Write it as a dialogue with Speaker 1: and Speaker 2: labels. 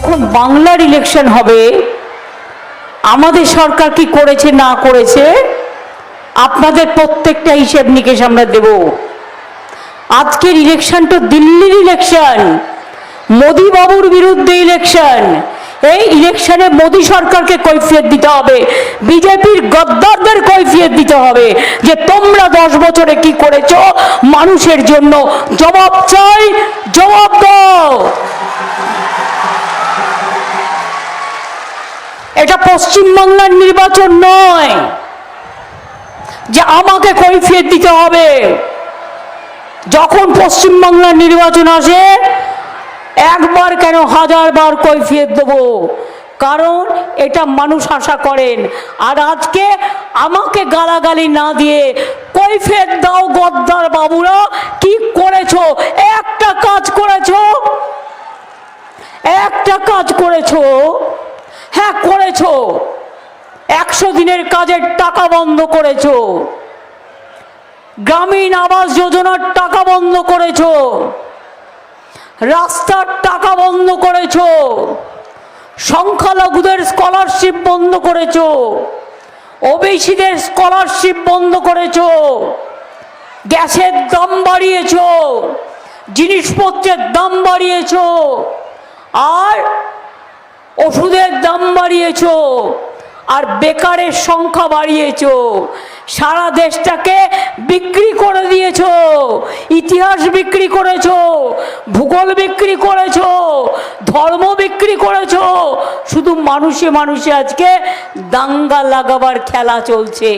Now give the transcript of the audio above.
Speaker 1: যখন বাংলার ইলেকশন হবে, আমাদের সরকার কি করেছে, না করেছে, আপনাদের প্রত্যেকটা হিসেব নিকেশ আমরা দেব। আজকের ইলেকশন তো দিল্লির ইলেকশন মোদি বাবুর বিরুদ্ধে ইলেকশন এই ইলেকশনে মোদি সরকারকে কৈফিয়ত দিতে হবে, বিজেপির গদ্দারদের কৈফিয়ত দিতে হবে যে তোমরা দশ বছরে কি করেছ, মানুষের জন্য জবাব চাই, জবাব এটা পশ্চিমবাংলার নির্বাচন নয় যে আমাকে কৈফিয়ত দিতে হবে। যখন পশ্চিমবাংলার নির্বাচন আসে, একবার কেন হাজার বার কৈফিয়ত দেবো? কারণ এটা মানুষ আশা করেন। আর আজকে আমাকে গালাগালি না দিয়ে কৈফিয়ত দাও গদ্দার বাবুরা, কি করেছ? একটা কাজ করেছ? একটা কাজ করেছ? হ্যাঁ করেছ। একশো দিনের কাজের টাকা বন্ধ করেছ। গ্রামীণ আবাস যোজনার টাকা বন্ধ করেছ। রাস্তার টাকা বন্ধ করেছ। সংখ্যালঘুদের স্কলারশিপ বন্ধ করেছ। ওবিসিদের স্কলারশিপ বন্ধ করেছ। গ্যাসের দাম বাড়িয়েছো। জিনিসপত্রের দাম বাড়িয়েছো। আর বাড়িয়েছ, আর বেকারের সংখ্যা বাড়িয়েছ, সারা দেশটাকে বিক্রি করে দিয়েছ, ইতিহাস বিক্রি করেছ, ভূগোল বিক্রি করেছ, ধর্ম বিক্রি করেছ, শুধু মানুষে মানুষে আজকে দাঙ্গা লাগাবার খেলা চলছে।